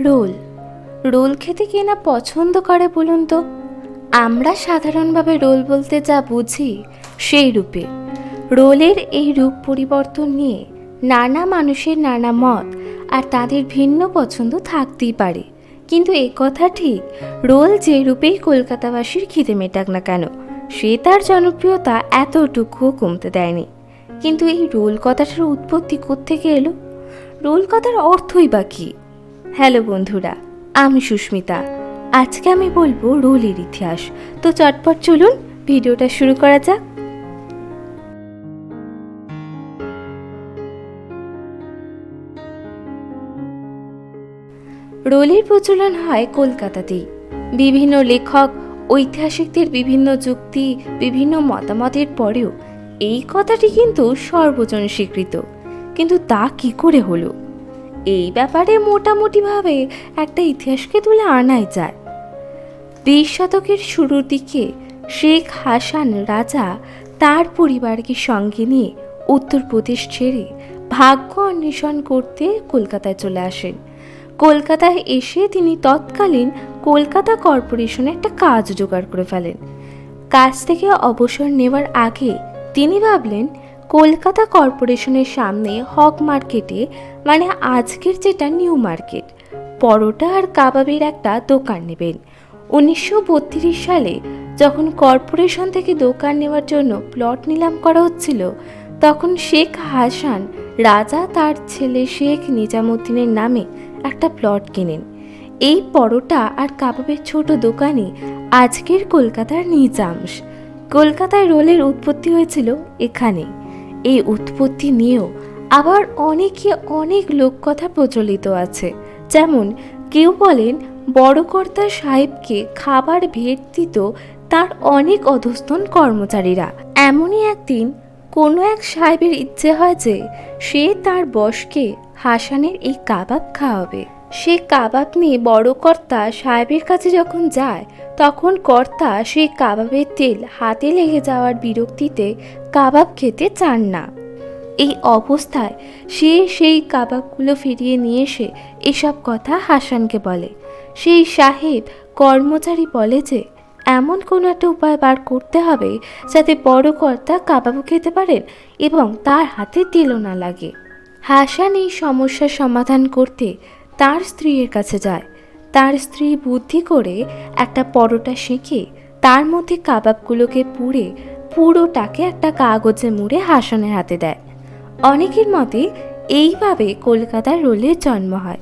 Role. Role খেতে কে না পছন্দ করে বলুন তো? আমরা সাধারণভাবে রোল বলতে যা বুঝি সেই রূপে। রোলের এই রূপ পরিবর্তন নিয়ে নানা মানুষের নানা মত আর তাদের ভিন্ন পছন্দ থাকতেই পারে। কিন্তু এ কথা ঠিক, রোল যে রূপেই কলকাতাবাসীর খিদে মেটাক না কেন, সে তার জনপ্রিয়তা এতটুকুও কমতে দেয়নি। কিন্তু এই রোল কথাটার উৎপত্তি কোত্থেকে এলো? রোল কথার অর্থই বা কী? হ্যালো বন্ধুরা, আমি সুস্মিতা। আজকে আমি বলব রোলের ইতিহাস। তো চটপট চলুন, ভিডিওটা শুরু করা যাক। রোলের প্রচলন হয় কলকাতাতেই। বিভিন্ন লেখক, ঐতিহাসিকদের বিভিন্ন যুক্তি, বিভিন্ন মতামতের পরেও এই কথাটি কিন্তু সর্বজন স্বীকৃত। কিন্তু তা কি করে হলো? এই ব্যাপারে মোটামুটিভাবে একটা ইতিহাসকে তুলে আনাই যায়। বিশ শতকের শুরুর দিকে শেখ হাসান রাজা তার পরিবারকে সঙ্গে নিয়ে উত্তরপ্রদেশ ছেড়ে ভাগ্য অন্বেষণ করতে কলকাতায় চলে আসেন। কলকাতায় এসে তিনি তৎকালীন কলকাতা কর্পোরেশনে একটা কাজ জোগাড় করে ফেলেন। কাজ থেকে অবসর নেওয়ার আগে তিনি ভাবলেন কলকাতা কর্পোরেশনের সামনে হক মার্কেটে মানে আজকের যেটা নিউ মার্কেট, পরোটা আর কাবাবের একটা দোকান নেবেন। উনিশশো বত্রিশ সালে যখন কর্পোরেশন থেকে দোকান নেওয়ার জন্য প্লট নিলাম করা হচ্ছিল, তখন শেখ হাসান রাজা তার ছেলে শেখ নিজামুদ্দিনের নামে একটা প্লট কেনেন। এই পরোটা আর কাবাবের ছোট দোকানে আজকের কলকাতার নিজামস। কলকাতায় রোলের উৎপত্তি হয়েছিল এখানে এই উৎপত্তি নিয়েও আবার অনেকে অনেক লোককথা প্রচলিত আছে। যেমন কেউ বলেন বড়কর্তা সাহেবকে খাবার ভেট দিত তার অনেক অধস্তন কর্মচারীরা। এমনই একদিন কোনো এক সাহেবের ইচ্ছে হয় যে সে তার বসকে হাসানের এই কাবাব খাওয়াবে। সে কাবাব নিয়ে বড় কর্তা সাহেবের কাছে যখন যায়, তখন কর্তা সেই কাবাবের তেল হাতে লেগে যাওয়ার বিরক্তিতে কাবাব খেতে চান না। এই অবস্থায় সে সেই কাবাবগুলো ফিরিয়ে নিয়ে এসে এসব কথা হাসানকে বলে। সেই সাহেব কর্মচারী বলে যে, এমন কোনো একটা উপায় বার করতে হবে যাতে বড় কর্তা কাবাবও খেতে পারেন এবং তার হাতে তেলও না লাগে। হাসান এই সমস্যার সমাধান করতে তার স্ত্রীর কাছে যায়। তার স্ত্রী বুদ্ধি করে একটা পরোটা সেঁকে তার মধ্যে কাবাবগুলোকে পুড়ে পুরোটাকে একটা কাগজে মুড়ে হাসানের হাতে দেয়। অনেকের মতে এইভাবে কলকাতার রোলের জন্ম হয়।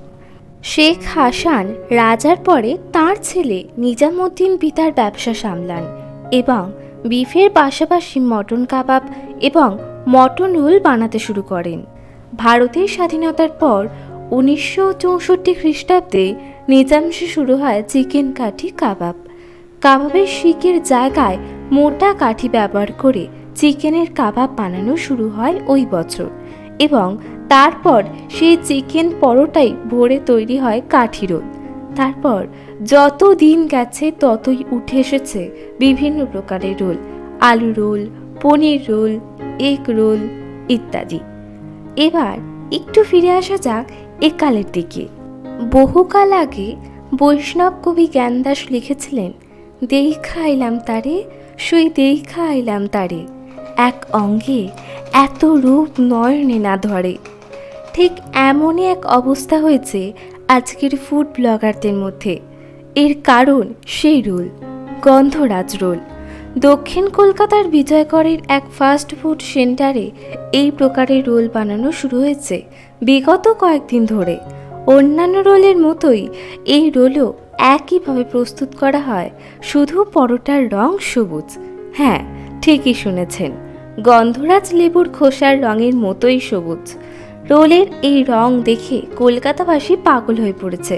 শেখ হাসান রাজার পরে তার ছেলে নিজামুদ্দিন পিতার ব্যবসা সামলান এবং বিফের পাশাপাশি মটন কাবাব এবং মটন রোল বানাতে শুরু করেন। ভারতের স্বাধীনতার পর উনিশশো চৌষট্টি খ্রিস্টাব্দে নিজামসে শুরু হয় চিকেন কাঠি কাবাব। কাবাবের শিকের জায়গায় মোটা কাঠি ব্যবহার করে চিকেনের কাবাব বানানো শুরু হয় ওই বছর এবং তারপর সেই চিকেন পরোটাই ভরে তৈরি হয় কাঠি তারপর যত দিন গেছে ততই উঠে এসেছে বিভিন্ন প্রকারের রোল, আলু roll, paneer roll, egg roll ইত্যাদি। এবার একটু ফিরে আসা যাক একালের দিকে। বহুকাল আগে বৈষ্ণব কবি জ্ঞানদাস লিখেছিলেন, দেখা আইলাম তারে, সই দেখা আইলাম তারে। এক অঙ্গে এত রূপ নয়নে না ধরে। ঠিক এমনই এক অবস্থা হয়েছে আজকের ফুড ব্লগারদের মধ্যে। এর কারণ সেই রোল, গন্ধরাজ রোল। দক্ষিণ কলকাতার বিজয়গড়ের এক ফাস্ট ফুড সেন্টারে এই প্রকারের রোল বানানো শুরু হয়েছে। বিগত কয়েকদিন ধরে অন্যান্য রোলের মতোই এই রোলও একইভাবে প্রস্তুত করা হয় শুধু পরোটার রং সবুজ। হ্যাঁ ঠিকই শুনেছেন, গন্ধরাজ লেবুর খোসার রঙের মতোই সবুজ। রোলের এই রং দেখে কলকাতাবাসী পাগল হয়ে পড়েছে।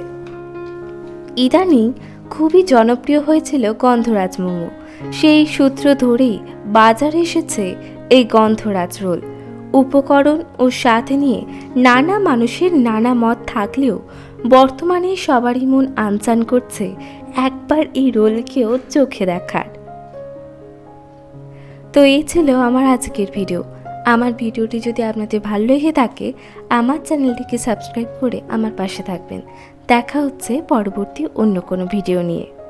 ইদানিং খুবই জনপ্রিয় হয়েছিল গন্ধরাজ মোমো সেই সূত্র ধরেই বাজারে এসেছে এই গন্ধরাজ রোল। উপকরণ ও স্বাদ নিয়ে নানা মানুষের নানা মত থাকলেও বর্তমানে সবারই মন আনচান করছে একবার এই রোলকেও চোখে দেখার। তো এই ছিল আমার আজকের ভিডিও। আমার ভিডিওটি যদি আপনাদের ভালো লেগে থাকে, আমার চ্যানেলটিকে সাবস্ক্রাইব করে আমার পাশে থাকবেন। দেখা হচ্ছে পরবর্তী অন্য কোনো ভিডিও নিয়ে।